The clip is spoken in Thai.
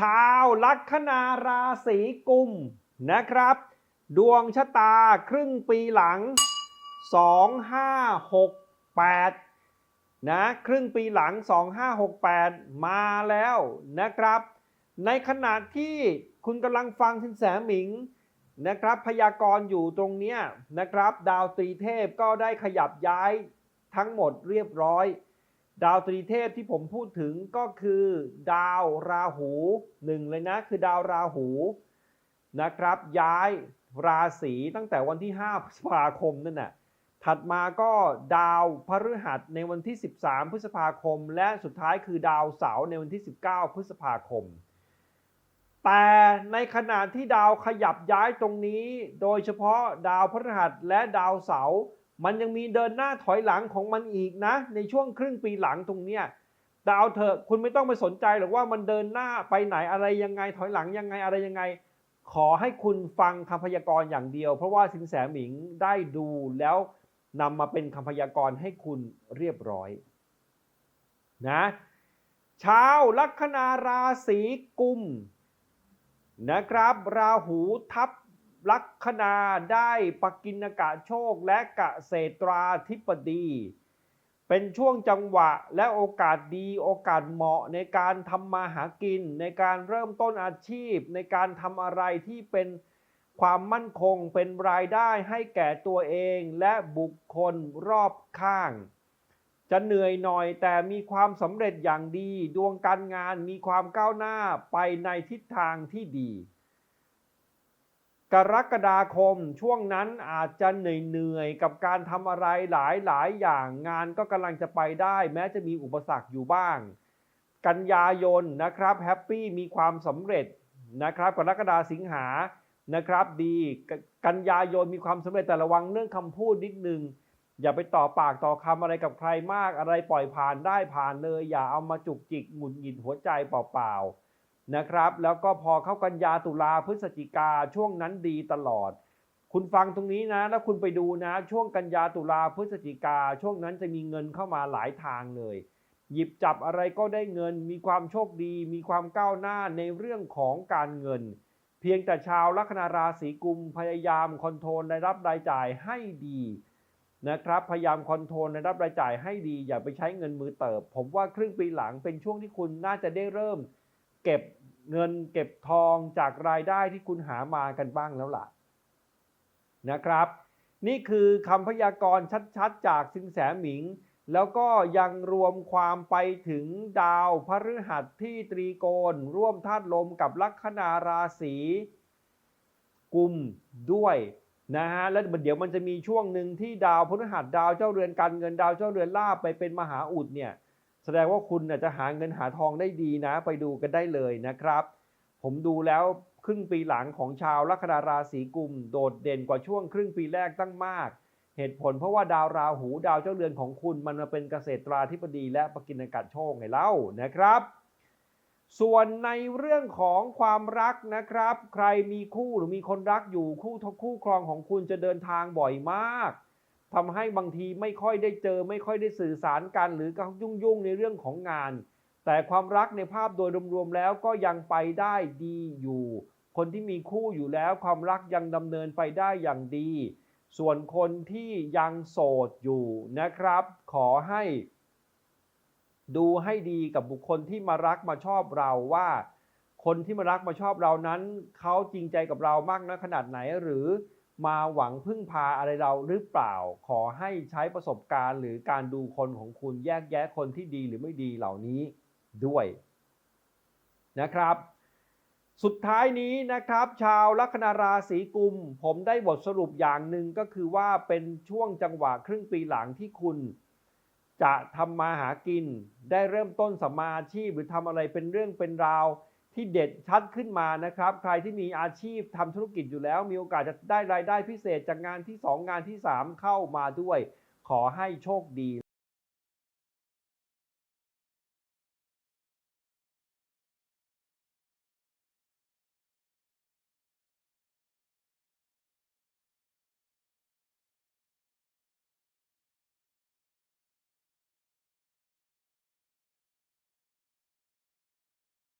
ชาวลัคนาราศีกุมนะครับ ดวงชะตาครึ่งปีหลัง 2568 นะ ครึ่งปีหลัง 2568 มาแล้วนะครับ ในขณะที่คุณกำลังฟังสินแสหมิงนะครับ พยากรณ์อยู่ตรงเนี้ยนะครับ ดาวตรีเทพก็ได้ขยับย้ายทั้งหมดเรียบร้อย ดาวตรีเทพที่ผมพูดถึงก็คือ ดาวราหูหนึ่งเลยนะคือดาวราหูนะครับ ย้ายราศีตั้งแต่วันที่5พฤษภาคมนั่นน่ะถัดมาก็ดาวพฤหัสในวันที่ 13 พฤษภาคม และสุดท้ายคือดาวเสาร์ในวันที่ 19 พฤษภาคม แต่ในขณะที่ดาวขยับย้ายตรงนี้ โดยเฉพาะดาวพฤหัสและดาวเสาร์ มันยังมีเดินหน้าถอยหลังของมันอีกนะ ในช่วงครึ่งปีหลังตรงเนี้ยดาวเถอะคุณไม่ต้องไปสนใจหรอกว่ามันเดินหน้าไปไหนอะไรยังไงถอยหลังยังไงอะไรยังไง ขอให้คุณฟังคำพยากรณ์อย่างเดียว เพราะว่าสินแสหมิงได้ดูแล้วนำมาเป็นคำพยากรณ์ให้คุณเรียบร้อยนะชาวลัคนาราศีกุมนะครับ ราหูทับ ลัคนาได้ปกินกะโชคและกะเศตราธิปดี เป็นช่วงจังหวะและโอกาสดีโอกาสเหมาะในการทำมาหากิน ในการเริ่มต้นอาชีพ ในการทำอะไรที่เป็นความมั่นคงเป็นรายได้ให้แก่ตัวเองและบุคคลรอบข้าง จะเหนื่อยหน่อยแต่มีความสำเร็จอย่างดี ดวงการงานมีความก้าวหน้าไปในทิศทางที่ดี กรกฎาคมช่วงนั้นอาจจะเหนื่อยๆกับการทำอะไรหลายๆ อย่างงานก็กำลังจะไปได้ แม้จะมีอุปสรรคอยู่บ้าง กันยายนนะครับแฮปปี้มีความสำเร็จนะครับกรกฎาสิงหานะครับดีกกันยายนมีความสำเร็จแต่ระวังเรื่องคำพูดนิดนึง อย่าไปต่อปากต่อคำอะไรกับใครมากอะไรปล่อยผ่านได้ผ่านเลย อย่าเอามาจุกจิกหงุดหงิดหัวใจเปล่าๆ นะครับ แล้วก็พอเข้ากันยาตุลาพฤศจิกาช่วงนั้นดีตลอด คุณฟังตรงนี้นะ แล้วคุณไปดูนะ ช่วงกันยาตุลาพฤศจิกาช่วงนั้นจะมีเงินเข้ามาหลายทางเลย หยิบจับอะไรก็ได้เงิน มีความโชคดี มีความก้าวหน้าในเรื่องของการเงิน เพียงแต่ชาวลัคนาราศีกุมพยายามคอนโทรลรายรับรายจ่ายให้ดีนะครับพยายามคอนโทรลรายรับรายจ่ายให้ดีอย่าไปใช้เงินมือเติบ ผมว่าครึ่งปีหลังเป็นช่วงที่คุณน่าจะได้เริ่ม เก็บ เงินเก็บทองจากรายได้ที่คุณหามากันบ้างแล้วล่ะนะครับ นี่คือคำพยากรณ์ชัด ๆ จากสินแสหมิง แล้วก็ยังรวมความไปถึงดาวพฤหัสที่ตรีโกณร่วมธาตุลมกับลัคนาราศีกุมด้วยนะฮะแล้วเดี๋ยวมันจะมีช่วงหนึ่งที่ดาวพฤหัสดาวเจ้าเรือนการเงินดาวเจ้าเรือนลาบไปเป็นมหาอุดเนี่ย แสดงว่าคุณน่ะจะหาเงินหาทองได้ดีนะ ไปดูกันได้เลยนะครับ ผมดูแล้วครึ่งปีหลังของชาวลัคนาราศีกุม โดดเด่นกว่าช่วงครึ่งปีแรกตั้งมาก เหตุผลเพราะว่าดาวราหูดาวเจ้าเรือนของคุณมันมาเป็นเกษตราธิบดีและปกินกัดโชคไงเล่านะครับ ส่วนในเรื่องของความรักนะครับ ใครมีคู่หรือมีคนรักอยู่คู่ทคู่ครองของคุณจะเดินทางบ่อยมาก ทำให้บางทีไม่ค่อยได้เจอ ไม่ค่อยได้สื่อสารกัน หรือก็ยุ่งยุ่งๆในเรื่องของงาน แต่ความรักในภาพโดยรวมๆแล้วก็ยังไปได้ดีอยู่ คนที่มีคู่อยู่แล้วความรักยังดำเนินไปได้อย่างดี ส่วนคนที่ยังโสดอยู่นะครับ ขอให้ ดูให้ดีกับบุคคลที่มารักมาชอบเราว่า คนที่มารักมาชอบเรานั้น เขาจริงใจกับเรามากน้อยขนาดไหนหรือ มาหวังพึ่งพาอะไรเราหรือเปล่า ขอให้ใช้ประสบการณ์หรือการดูคนของคุณแยกแยะคนที่ดีหรือไม่ดีเหล่านี้ด้วยนะครับ สุดท้ายนี้นะครับ ชาวลัคนาราศีกุม ผมได้บทสรุปอย่างหนึ่งก็คือว่าเป็นช่วงจังหวะครึ่งปีหลังที่คุณ จะทำมาหากิน ได้เริ่มต้นสมาอาชีพหรือทำอะไรเป็นเรื่องเป็นราว ที่เด็ดชัดขึ้นมานะครับ ใครที่มีอาชีพทำธุรกิจอยู่แล้ว มีโอกาสจะได้รายได้พิเศษจากงานที่ 2 งานที่ 3 เข้ามาด้วย ขอให้โชคดี